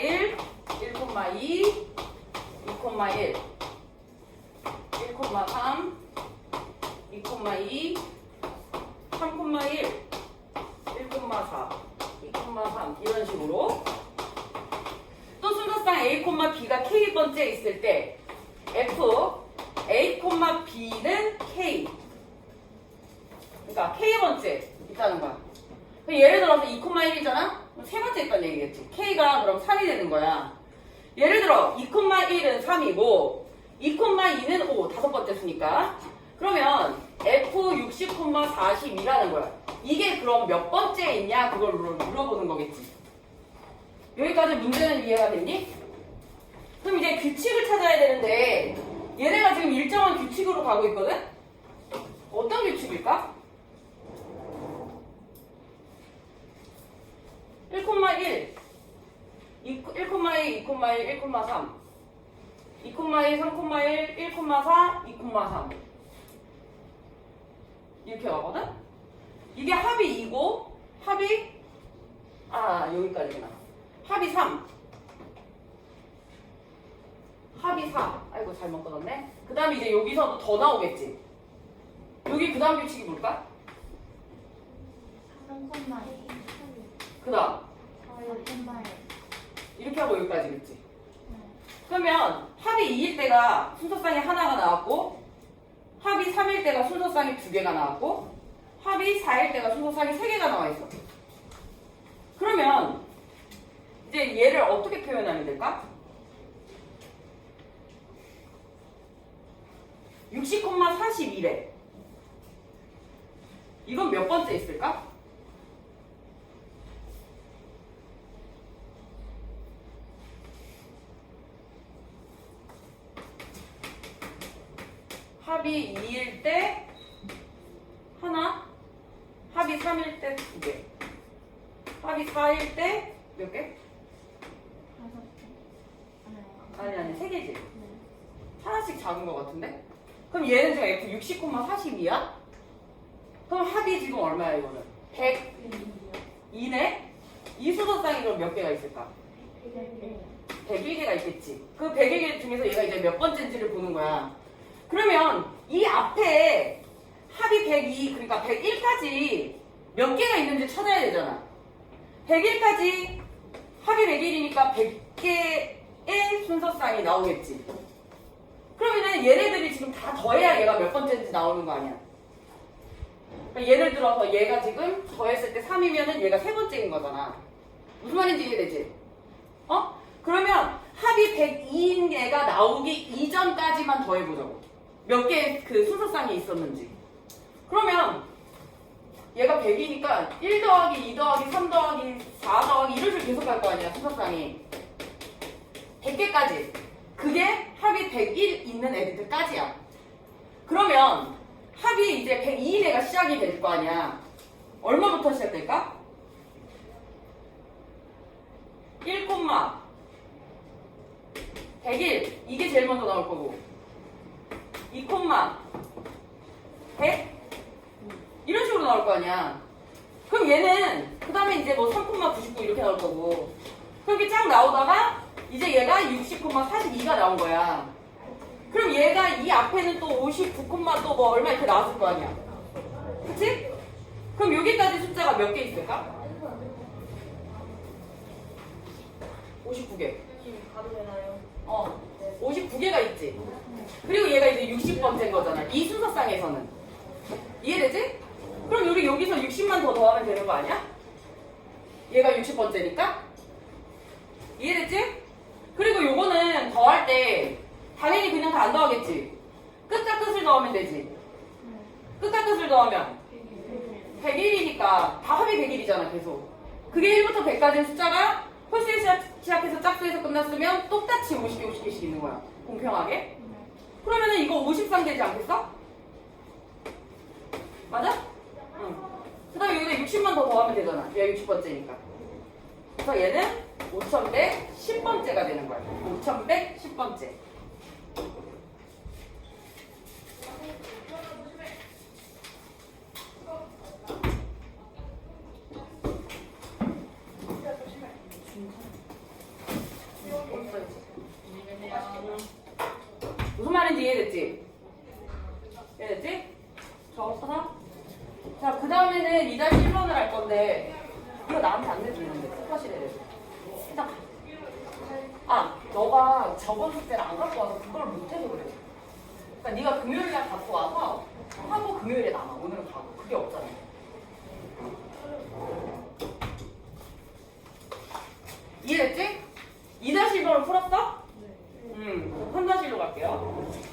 1,1, 1,2, 2,1, 1,3, 2,2, 3,1, 1,4, 2,3 이런 식으로. 또 순서상 A, B가 K번째 있을 때 F, A, B는 K. 그러니까 K번째 있다는 거야. 예를 들어서 2,1이잖아? 세 번째 있다는 얘기겠지 K가 그럼 3이 되는 거야 예를 들어 2,1은 3이고 2,2는 5 다섯 번째 수니까 그러면 F 60,42라는 거야 이게 그럼 몇 번째 있냐 그걸 물어- 물어보는 거겠지 여기까지 문제는 이해가 됐니? 그럼 이제 규칙을 찾아야 되는데 얘네가 지금 일정한 규칙으로 가고 있거든? 어떤 규칙일까? 1,1 1,2, 2,1, 1,3 2,1, 3,1, 1,4, 2,3 이렇게 가거든? 이게 합이 2고 합이 아 여기까지구나. 합이 3 합이 4 아이고 잘못 끊었네. 그 다음에 이제 여기서도 더 나오겠지? 여기 그 다음 규칙이 뭘까? 3,1 그 다음 4,8 이렇게 하고 여기까지겠지 그러면 합이 2일 때가 순서상이 하나가 나왔고 합이 3일 때가 순서상이 두 개가 나왔고 합이 4일 때가 순서상이 세 개가 나와 있어. 그러면 이제 얘를 어떻게 표현하면 될까? 60,42래 이건 몇 번째 있을까? 합이 2일 때 하나, 합이 3일 때 두 개, 합이 4일 때몇 개? 아니 아니 세 개지. 하나씩 작은 것 같은데? 그럼 얘는 지금 F 60,42야? 그럼 합이 지금 얼마야 이거는? 102네? 이 수도상이 그럼 몇 개가 있을까? 101개가 있겠지. 그 101개 중에서 얘가 이제 몇 번째인지를 보는 거야. 그러면 이 앞에 합이 102, 그러니까 101까지 몇 개가 있는지 찾아야 되잖아. 101까지 합이 101이니까 100개의 순서상이 나오겠지. 그러면은 얘네들이 지금 다 더해야 얘가 몇 번째인지 나오는 거 아니야. 그러니까 예를 들어서 얘가 지금 더했을 때 3이면은 얘가 세 번째인 거잖아. 무슨 말인지 이해되지? 어? 그러면 합이 102인 애가 나오기 이전까지만 더해보자고. 몇 개의 그 순서상이 있었는지. 그러면 얘가 100이니까 1 더하기 2 더하기 3 더하기 4 더하기 이런 식으로 계속 갈 거 아니야, 순서상이. 100개까지. 그게 합이 101 있는 애들까지야. 그러면 합이 이제 102인 애가 시작이 될 거 아니야. 얼마부터 시작될까? 1, 101 이게 제일 먼저 나올 거고 2, 100 이런 식으로 나올 거 아니야. 그럼 얘는 그 다음에 이제 뭐 3,99 이렇게 나올 거고. 그렇게 쫙 나오다가 이제 얘가 60,42가 나온 거야. 그럼 얘가 이 앞에는 또 59, 또뭐 얼마 이렇게 나왔을 거 아니야. 그치? 그럼 여기까지 숫자가 몇 개 있을까? 59개. 가도 되나요? 어, 59개가 있지. 그리고 얘가 이제 60번째인 거잖아. 이 순서상에서는. 이해되지? 그럼 우리 여기서 60만 더 더하면 되는 거 아니야? 얘가 60번째니까? 이해됐지? 그리고 요거는 더할 때 당연히 그냥 다 안 더하겠지. 끝과 끝을 더하면 되지. 끝과 끝을 더하면 101이니까 다 합이 101이잖아 계속. 그게 1부터 100까지는 숫자가 홀수에 시작, 시작 해서 짝수에서 끝났으면 똑같이 50개 50개씩 있는 거야. 공평하게. 그러면은 이거 53 되지 않겠어? 맞아? 응. 그 다음에 여기다 60만 더 더하면 되잖아. 얘가 60번째니까. 그래서 얘는 5100 10번째가 되는 거야. 5100 10번째. 무슨 말인지 이해됐지? 이해됐지? 적었어? 자, 그 다음에는 2-1번을 할 건데, 이거 나한테 안 내주는데, 스파시를 해줘. 일단 가. 아, 너가 저번 숙제를 안 갖고 와서 그걸 못해서 그래. 그러니까 네가 금요일 날 갖고 와서 하고 금요일에 남아. 오늘은 가고. 그게 없잖아. 이해됐지? 2-1번을 풀었어? 음, 3-1로 갈게요.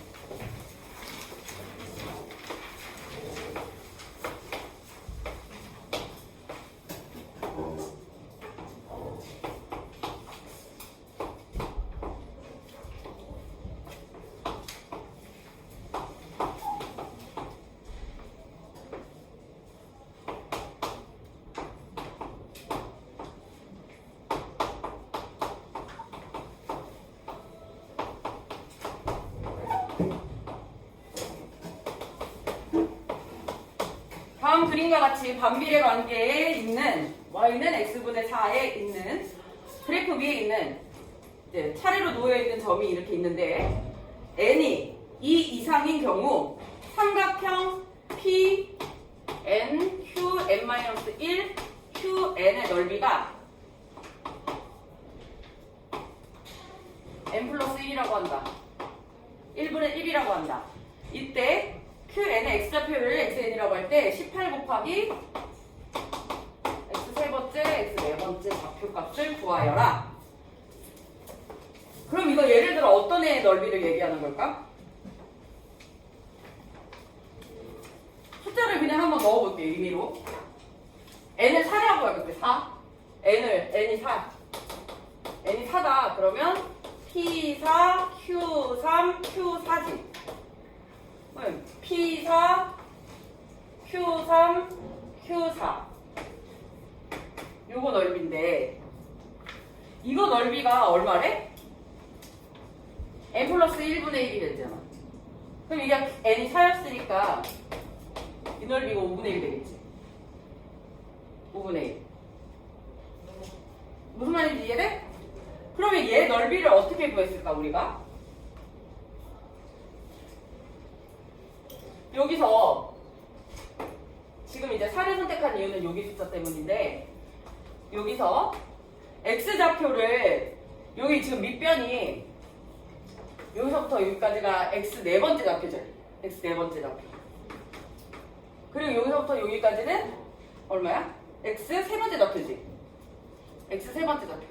다음 그림과 같이 반비례 관계에 있는 y는 x분의 4에 있는 그래프 위에 있는 이제 차례로 놓여 있는 점이 이렇게 있는데 n이 2 이상인 경우 삼각형 p n q n-1 q n의 넓이가 n 플러스 1이라고 한다. 1분의 1이라고 한다. 이때 QN의 X좌표를 XN이라고 할 때 18 곱하기 X 세 번째, X 네 번째 좌표 값을 구하여라. 그럼 이거 예를 들어 어떤 애의 넓이를 얘기하는 걸까? 숫자를 그냥 한번 넣어볼게 의미로. n을 4라고 해볼게 4. n을 n이 4. n이 4다. 그러면 P4, Q3, Q4지. P4, Q3, Q4. 요거 넓이인데 이거 넓이가 얼마래? n 플러스 1분의 1이 되잖아. 그럼 이게 n이 4였으니까 이 넓이가 5분의 1 되겠지. 5분의 1. 무슨 말인지 이해돼? 그러면 얘 넓이를 어떻게 구했을까 우리가? 여기서 지금 이제 4를 선택한 이유는 여기 숫자 때문인데 여기서 x좌표를 여기 지금 밑변이 여기서부터 여기까지가 x 네 번째 좌표죠. x 네 번째 좌표. 그리고 여기서부터 여기까지는 얼마야? x 세 번째 좌표지. x 세 번째 좌표.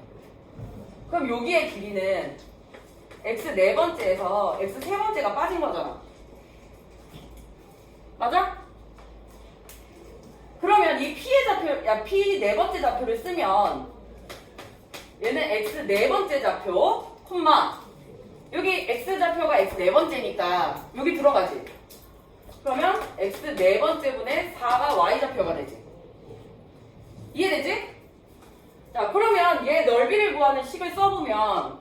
그럼 여기의 길이는 x 네 번째에서 x 세 번째가 빠진 거잖아. 맞아? 그러면 이 p의 좌표, 야 p 네 번째 좌표를 쓰면 얘는 x 네 번째 좌표, 콤마 여기 x 좌표가 x 네 번째니까 여기 들어가지. 그러면 x 네 번째 분의 4가 y 좌표가 되지. 이해되지? 자, 그러면 얘 넓이를 구하는 식을 써보면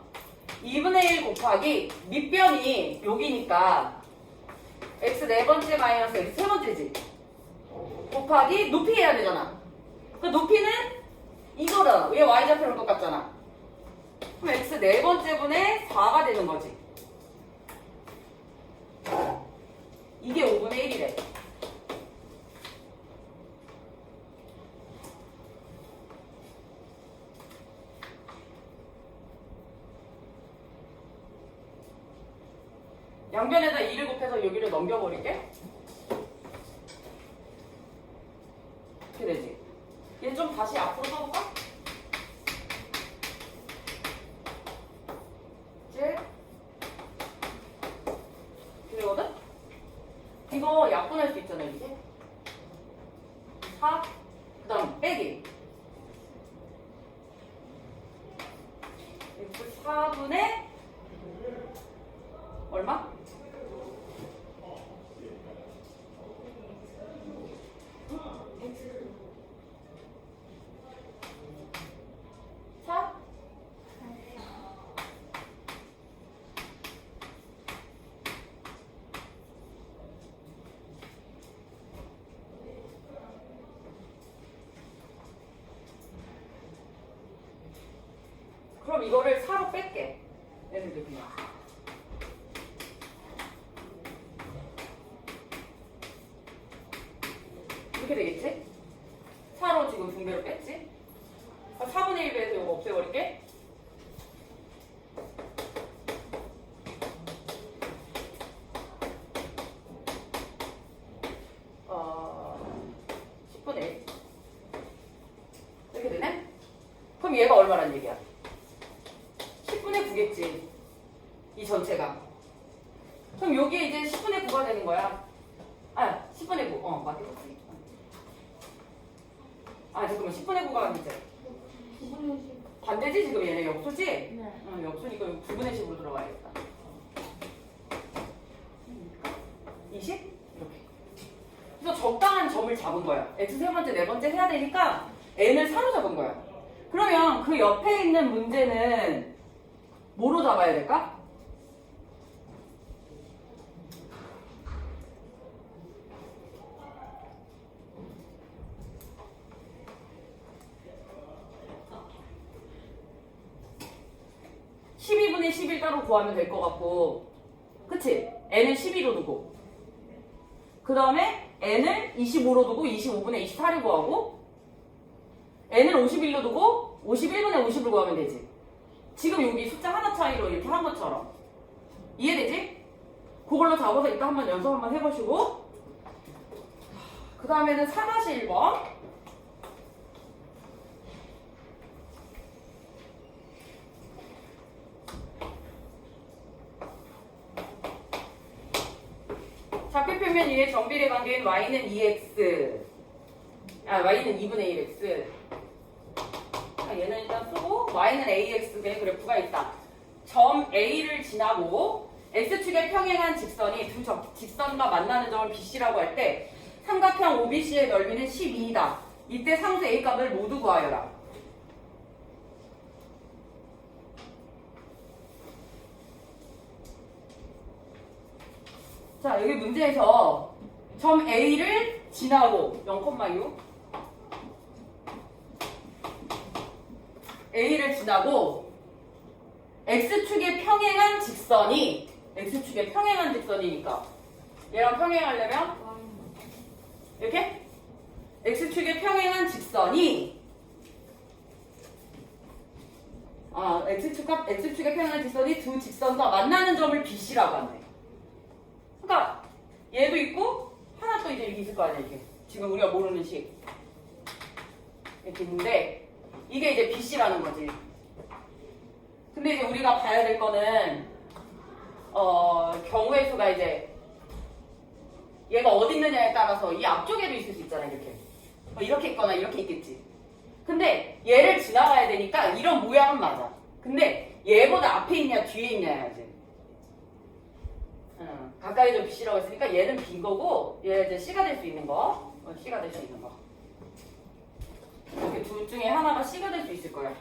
2분의 1 곱하기 밑변이 여기니까 x 네 번째 마이너스 x 세 번째지. 곱하기 높이 해야 되잖아. 그 높이는 이거다. 얘 y 좌표랑 똑같잖아. 그럼 x 네 번째 분의 4가 되는 거지. 이게 5분의 1이래. 양변에다 2를 곱해서 여기를 넘겨버릴게. 이렇게 되지. 얘 좀 다시 앞으로 써볼까? 이제 이거거든? 이거 약분할 수 있잖아 이제 4 그 다음 빼기 x 4분의 얼마? 이거를 4로 뺄게. 얘네들 그냥. 이렇게 되겠지? 4로 지금 분배를 뺐지? 4분의 1배에서 이거 없애버릴게. 어, 10분의 1. 이렇게 되네? 그럼 얘가 얼마란 얘기야? 10분의 9겠지. 이 전체가. 그럼 여기에 이제 10분의 9가 되는 거야. 아, 10분의 9. 어, 맞겠지. 아, 잠깐만. 10분의 9가 아니지. 반대지, 지금 얘네 역수지? 네. 어, 역수니까 이거 9분의 10으로 들어가야겠다. 20? 이렇게. 그래서 적당한 점을 잡은 거야. x 세 번째, 네 번째 해야 되니까 n을 사로잡은 거야. 그러면 그 옆에 있는 문제는 뭐로 잡아야 될까? (12분의 11) 따로 구하면 될 것 같고 그치? n을 12로 두고 그 다음에 n을 25로 두고 25분의 24를 구하고 n을 51로 두고 51분의 50을 구하면 되지. 지금 여기 숫자 하나 차이로 이렇게 한 것처럼. 이해되지? 그걸로 잡아서 일단 한번 연습 한번 해보시고. 그 다음에는 4-1번. 좌표 표면 위에 정비례 관계인 y는 2x 아 y는 2분의 1x 자, 얘는 일단 쓰고 y는 ax의 그래프가 있다. 점 a를 지나고 x축에 평행한 직선이 두 적- 직선과 만나는 점을 bc라고 할 때 삼각형 OBC의 넓이는 12이다. 이때 상수 a 값을 모두 구하여라. 자, 여기 문제에서 점 A를 지나고 0,6 A를 지나고 X축에 평행한 직선이 X축에 평행한 직선이니까 얘랑 평행하려면 이렇게 X축에 평행한 직선이 아, X축과 X축에 평행한 직선이 두 직선과 만나는 점을 BC라고 하네. 그러니까 얘도 있고 하나 또 이제 이렇게 있을 거 아니야 이렇게 지금 우리가 모르는 식 이렇게 있는데 이게 이제 BC라는 거지. 근데 이제 우리가 봐야 될 거는 어 경우의 수가 이제 얘가 어디 있느냐에 따라서 이 앞쪽에도 있을 수 있잖아 이렇게. 뭐 이렇게 있거나 이렇게 있겠지. 근데 얘를 지나가야 되니까 이런 모양은 맞아. 근데 얘보다 앞에 있냐 뒤에 있냐야지 응, 가까이 좀 B라고 했으니까 얘는 B인 거고 얘 이제 C가 될 수 있는 거. 어, C가 될 수 있는 거 이렇게 둘 중에 하나가 C가 될 수 있을 거야.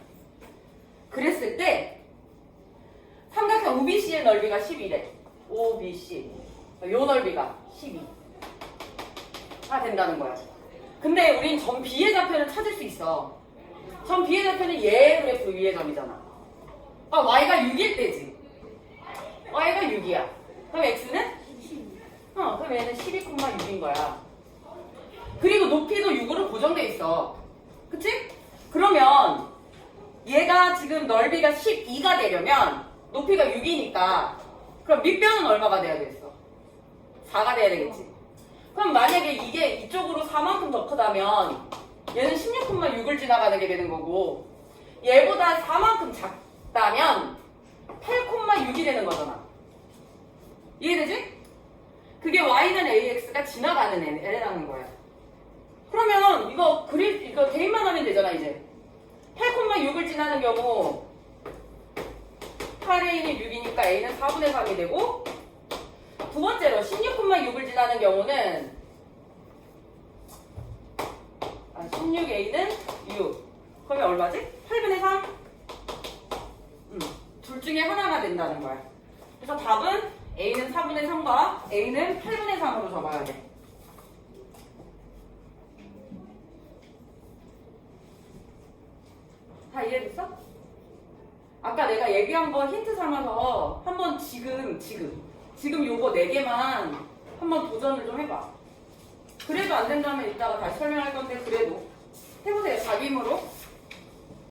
그랬을 때 삼각형 OBC의 넓이가 12래. OBC 요 넓이가 12가 된다는 거야. 근데 우린 점 B의 좌표를 찾을 수 있어. 점 B의 좌표는 얘 그래프 위의 점이잖아. 아 Y가 6일 때지. Y가 6이야. 그럼 X는? 어, 그럼 얘는 12,6인 거야. 그리고 높이도 6으로 고정돼 있어. 그러면 얘가 지금 넓이가 12가 되려면 높이가 6이니까 그럼 밑변은 얼마가 돼야 되겠어? 4가 돼야 되겠지. 그럼 만약에 이게 이쪽으로 4만큼 더 크다면 얘는 16,6을 지나가게 되는 거고 얘보다 4만큼 작다면 8,6이 되는 거잖아. 이해되지? 그게 y는 ax가 지나가는 애, 애라는 거야. 그러면 이거 그리 이거 대입만 하면 되잖아 이제. 8,6을 지나는 경우 8a는 6이니까 a는 4분의 3이 되고 두 번째로 16,6을 지나는 경우는 아, 16a는 6. 그러면 얼마지? 8분의 3? 음, 둘 중에 하나가 된다는 거야. 그래서 답은 A는 4분의 3과 A는 8분의 3으로 적어야 돼. 다 이해됐어? 아까 내가 얘기한 거 힌트 삼아서 한번 지금 지금 지금 요거 네 개만 한번 도전을 좀 해봐. 그래도 안 된다면 이따가 다시 설명할 건데 그래도 해보세요 자기 힘으로.